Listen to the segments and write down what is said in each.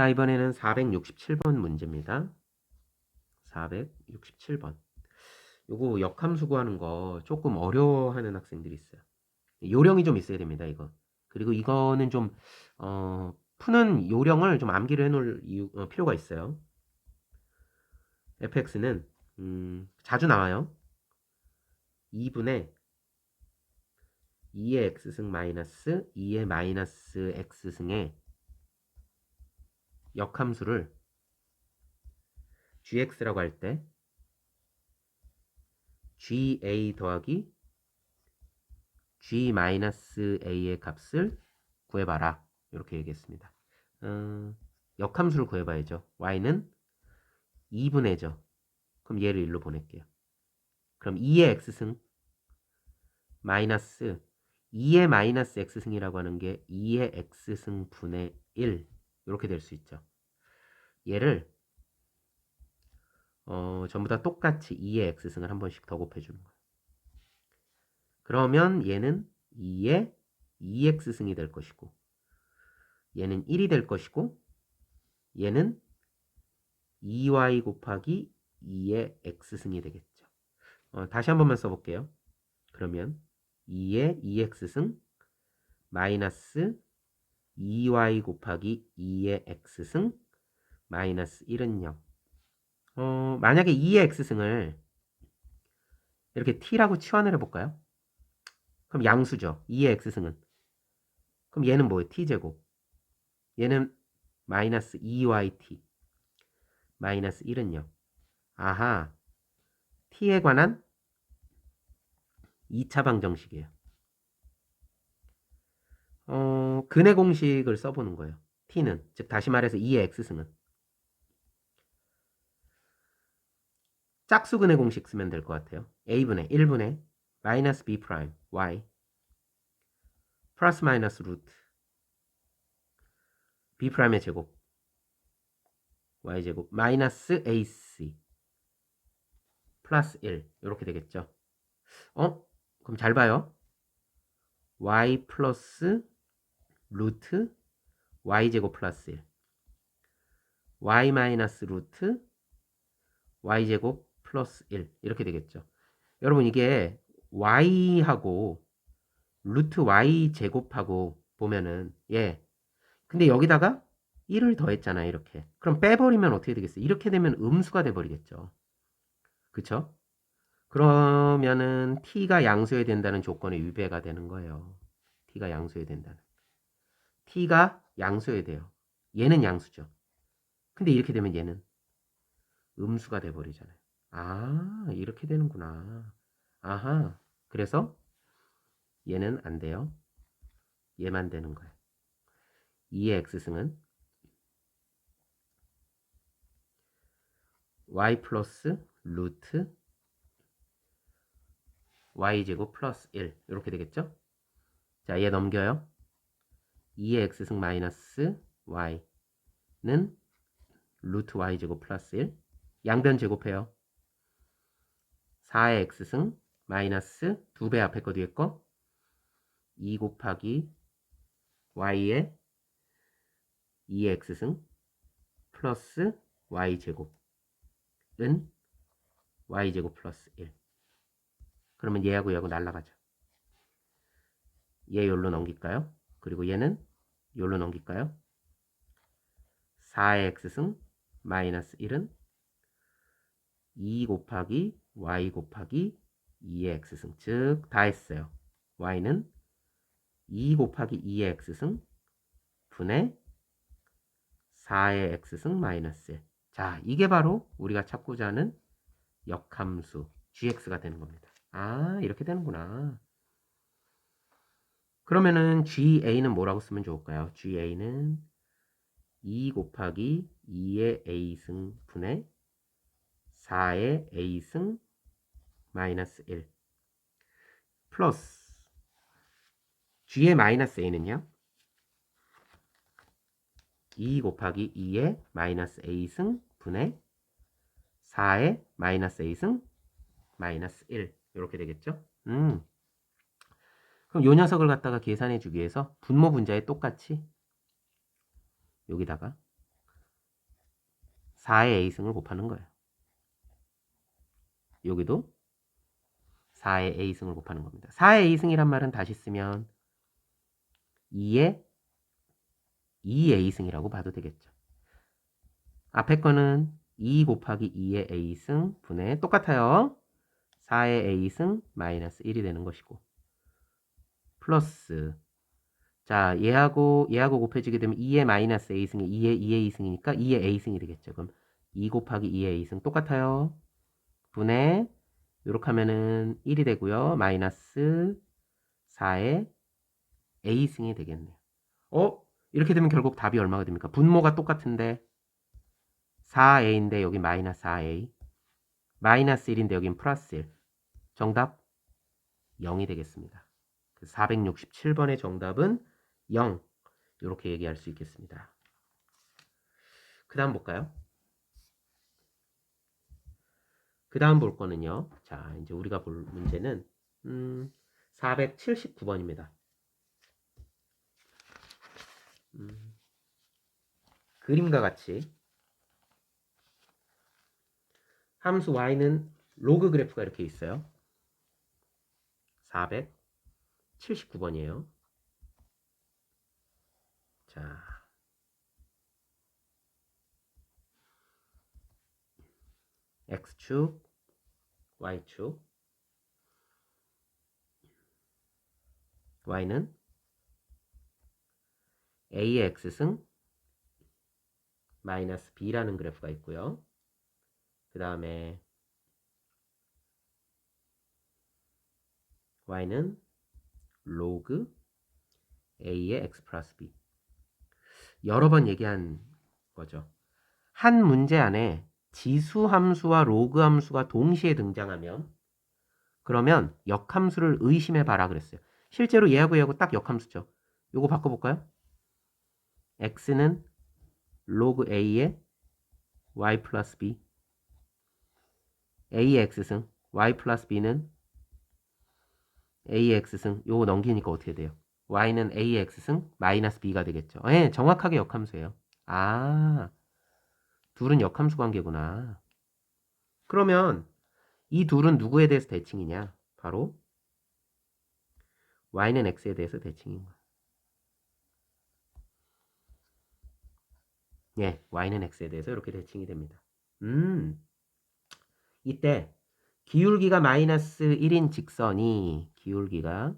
자, 이번에는 467번 문제입니다. 467번. 요거 역함수 구하는 거 조금 어려워하는 학생들이 있어요. 요령이 좀 있어야 됩니다, 이거. 그리고 이거는 좀, 어, 푸는 요령을 좀 암기를 해놓을 이유, 어, 필요가 있어요. fx는, 음, 자주 나와요. 2분의 2의 x승 마이너스 2의 마이너스 x승의 역함수를 gx라고 할 때 ga 더하기 g-a의 값을 구해봐라. 이렇게 얘기했습니다. 어, 역함수를 구해봐야죠. y는 2분의죠. 그럼 얘를 1로 보낼게요. 그럼 2의 x승 마이너스 2의 마이너스 x승이라고 하는 게 2의 x승 분의 1 이렇게 될 수 있죠. 얘를 어, 전부 다 똑같이 2의 x승을 한 번씩 더 곱해주는 거예요. 그러면 얘는 2의 2x승이 될 것이고 얘는 1이 될 것이고 얘는 2y 곱하기 2의 x승이 되겠죠. 어, 다시 한 번만 써볼게요. 그러면 2의 2x승 마이너스 2y 곱하기 2의 x승 마이너스 1은 0. 어, 만약에 2의 x승을 이렇게 t라고 치환을 해볼까요? 그럼 양수죠. 2의 x승은. 그럼 얘는 뭐예요? t제곱. 얘는 마이너스 2yt. 마이너스 1은 0. 아하. t에 관한 2차 방정식이에요. 어, 근의 공식을 써보는 거예요. t는 즉 다시 말해서 2의 x승은 짝수근의 공식 쓰면 될 것 같아요. a분의 1분의 마이너스 b 프라임 y 플러스 마이너스 루트 b 프라임의 제곱 y 제곱 마이너스 ac 플러스 1 이렇게 되겠죠. 어? 그럼 잘 봐요. y 플러스 루트 y제곱 플러스 1 y 마이너스 루트 y제곱 플러스 1 이렇게 되겠죠. 여러분 이게 y하고 루트 y 제곱하고 보면은 예. 근데 여기다가 1을 더했잖아요 이렇게. 그럼 빼버리면 어떻게 되겠어요? 이렇게 되면 음수가 돼버리겠죠. 그쵸? 그러면은 t가 양수해야 된다는 조건에 위배가 되는 거예요. t가 양수해야 된다는. t가 양수해야 돼요. 얘는 양수죠. 근데 이렇게 되면 얘는 음수가 돼버리잖아요 아 이렇게 되는구나 아하 그래서 얘는 안 돼요 얘만 되는 거예요 2의 x승은 y 플러스 루트 y제곱 플러스 1 이렇게 되겠죠? 자, 얘 넘겨요. 2의 x승 마이너스 y는 루트 y제곱 플러스 1 양변 제곱해요. 4의 x승 마이너스 2배 앞에 거 뒤에 거 2 곱하기 y의 2의 x승 플러스 y제곱 은 y제곱 플러스 1 그러면 얘하고 얘하고 날라가죠. 얘 요로 넘길까요? 그리고 얘는 요로 넘길까요? 4의 x승 마이너스 1은 2 곱하기 y 곱하기 2의 x승 즉 다 했어요. y는 2 곱하기 2의 x승 분의 4의 x승 마이너스 1 자, 이게 바로 우리가 찾고자 하는 역함수 gx가 되는 겁니다. 아, 이렇게 되는구나. 그러면은 ga는 뭐라고 쓰면 좋을까요? ga는 2 곱하기 2의 a승 분의 4의 a승 마이너스 1 플러스 g의 마이너스 a는요? 2 곱하기 2의 마이너스 a승 분의 4의 마이너스 a승 마이너스 1 이렇게 되겠죠? 음. 그럼 요 녀석을 갖다가 계산해 주기 위해서 분모 분자에 똑같이 여기다가 4의 a승을 곱하는 거예요. 여기도 4의 a승을 곱하는 겁니다. 4의 a승이란 말은 다시 쓰면 2의 2a승이라고 봐도 되겠죠. 앞에 거는 2 곱하기 2의 a승 분의 똑같아요. 4의 a승 마이너스 1이 되는 것이고 플러스 자 얘하고 얘하고 곱해지게 되면 2의 마이너스 a승이 2의 2의 a승이니까 2의 a승이 되겠죠. 그럼 2 곱하기 2의 a승 똑같아요. 분의 요렇게 하면은 1이 되고요. 마이너스 4의 a승이 되겠네요. 어? 이렇게 되면 결국 답이 얼마가 됩니까? 분모가 똑같은데 4a인데 여기 마이너스 4a 마이너스 1인데 여긴 플러스 1 정답 0이 되겠습니다. 467번의 정답은 0 이렇게 얘기할 수 있겠습니다. 그 다음 볼까요? 그 다음 볼 거는요. 자, 이제 우리가 볼 문제는 음, 479번입니다. 음, 그림과 같이 함수 y는 로그 그래프가 이렇게 있어요. 479번이에요. 자. X축, y축. y는 a의 x승 마이너스 b라는 그래프가 있고요. 그 다음에 y는 로그 a의 x 플러스 b 여러 번 얘기한 거죠. 한 문제 안에 지수 함수와 로그 함수가 동시에 등장하면 그러면 역함수를 의심해 봐라 그랬어요. 실제로 얘하고 얘하고 딱 역함수죠. 요거 바꿔볼까요? x는 로그 a의 y 플러스 b a의 x승 y 플러스 b는 a의 x승 요거 넘기니까 어떻게 돼요? y는 a의 x승 마이너스 b가 되겠죠. 예, 정확하게 역함수예요. 아, 둘은 역함수 관계구나. 그러면 이 둘은 누구에 대해서 대칭이냐? 바로 y는 x에 대해서 대칭인 거야. 예, y는 x에 대해서 이렇게 대칭이 됩니다. 음, 이때 기울기가 마이너스 1인 직선이 기울기가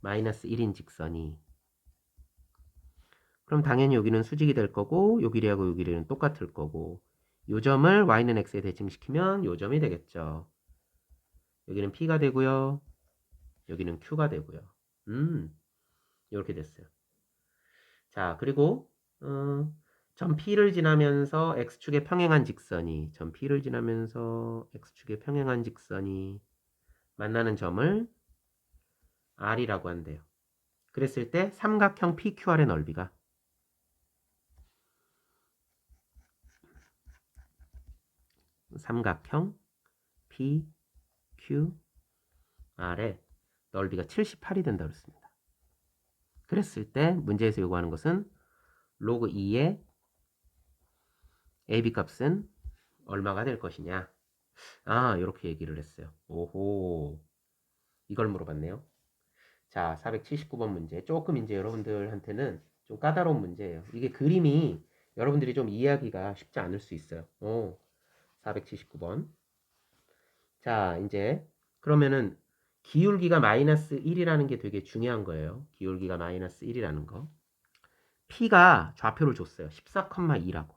마이너스 1인 직선이 그럼 당연히 여기는 수직이 될 거고 요 길이는 똑같을 거고 요 점을 y는 x에 대칭시키면 요 점이 되겠죠. 여기는 p가 되고요. 여기는 q가 되고요. 음, 이렇게 됐어요. 자, 그리고 어, 점 P를 지나면서 X축에 평행한 직선이 점 P를 지나면서 X축에 평행한 직선이 만나는 점을 R이라고 한대요. 그랬을 때 삼각형 PQR의 넓이가 삼각형 PQR의 넓이가 78이 된다고 했습니다. 그랬을 때 문제에서 요구하는 것은 로그 2의 AB 값은 얼마가 될 것이냐. 아, 이렇게 얘기를 했어요. 오호. 이걸 물어봤네요. 자, 479번 문제. 조금 이제 여러분들한테는 좀 까다로운 문제예요. 이게 그림이 여러분들이 좀 이해하기가 쉽지 않을 수 있어요. 오, 479번. 자, 이제 그러면은 기울기가 마이너스 1이라는 게 되게 중요한 거예요. 기울기가 마이너스 1이라는 거. P가 좌표를 줬어요. 14,2라고.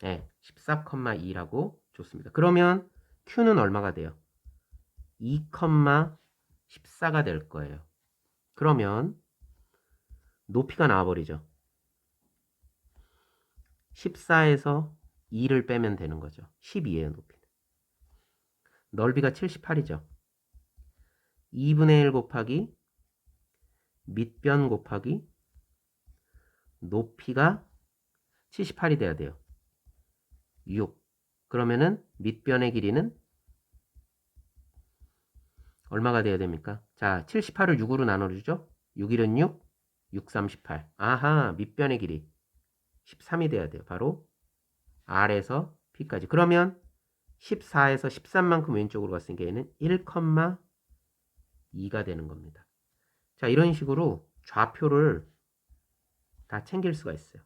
네, 14,2라고 줬습니다. 그러면 Q는 얼마가 돼요? 2,14가 될 거예요. 그러면 높이가 나와버리죠. 14에서 2를 빼면 되는 거죠. 12예요, 높이는. 넓이가 78이죠. 2분의 1 곱하기 밑변 곱하기 높이가 78이 돼야 돼요. 6. 그러면은 밑변의 길이는 얼마가 돼야 됩니까? 자, 78을 6으로 나눠주죠? 6 1은 6, 6, 38. 아하, 밑변의 길이. 13이 돼야 돼요. 바로 R에서 P까지. 그러면 14에서 13만큼 왼쪽으로 갔으니까 얘는 1,2가 되는 겁니다. 자, 이런 식으로 좌표를 다 챙길 수가 있어요.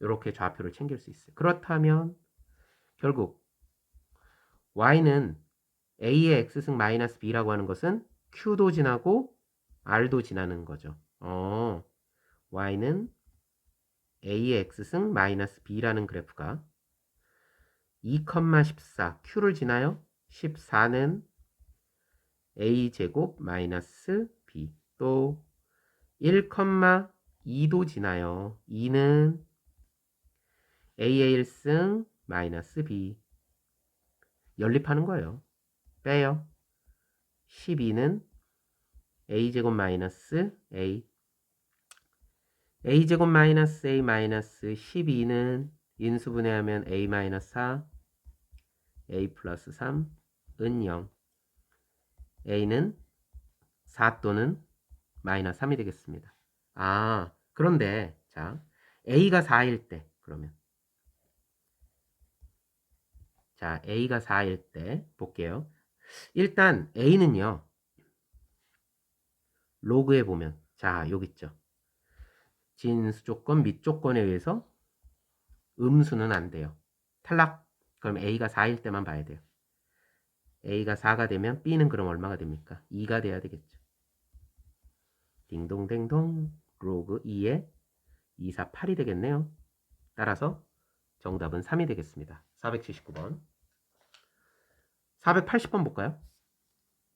이렇게 좌표를 챙길 수 있어요. 그렇다면 결국 y는 a의 x승 마이너스 b라고 하는 것은 q도 지나고 r도 지나는 거죠. 어, y는 a의 x승 마이너스 b라는 그래프가 2,14 q를 지나요. 14는 a 제곱 마이너스 b 또 1,2도 지나요. 2는 a의 1승 마이너스 b 연립하는 거예요. 빼요. 12는 a제곱 마이너스 a a제곱 마이너스 a 마이너스 12는 인수분해하면 a 마이너스 4 a 플러스 3은 0 a는 4 또는 마이너스 3이 되겠습니다. 아 그런데 자 a가 4일 때 그러면 자, A가 4일 때 볼게요. 일단 A는요. 로그에 보면 자, 여기 있죠. 진수 조건 및 조건에 의해서 음수는 안 돼요. 탈락. 그럼 A가 4일 때만 봐야 돼요. A가 4가 되면 B는 그럼 얼마가 됩니까? 2가 돼야 되겠죠. 딩동댕동 로그 2에 2, 4, 8이 되겠네요. 따라서 정답은 3이 되겠습니다. 479번. 480번 볼까요?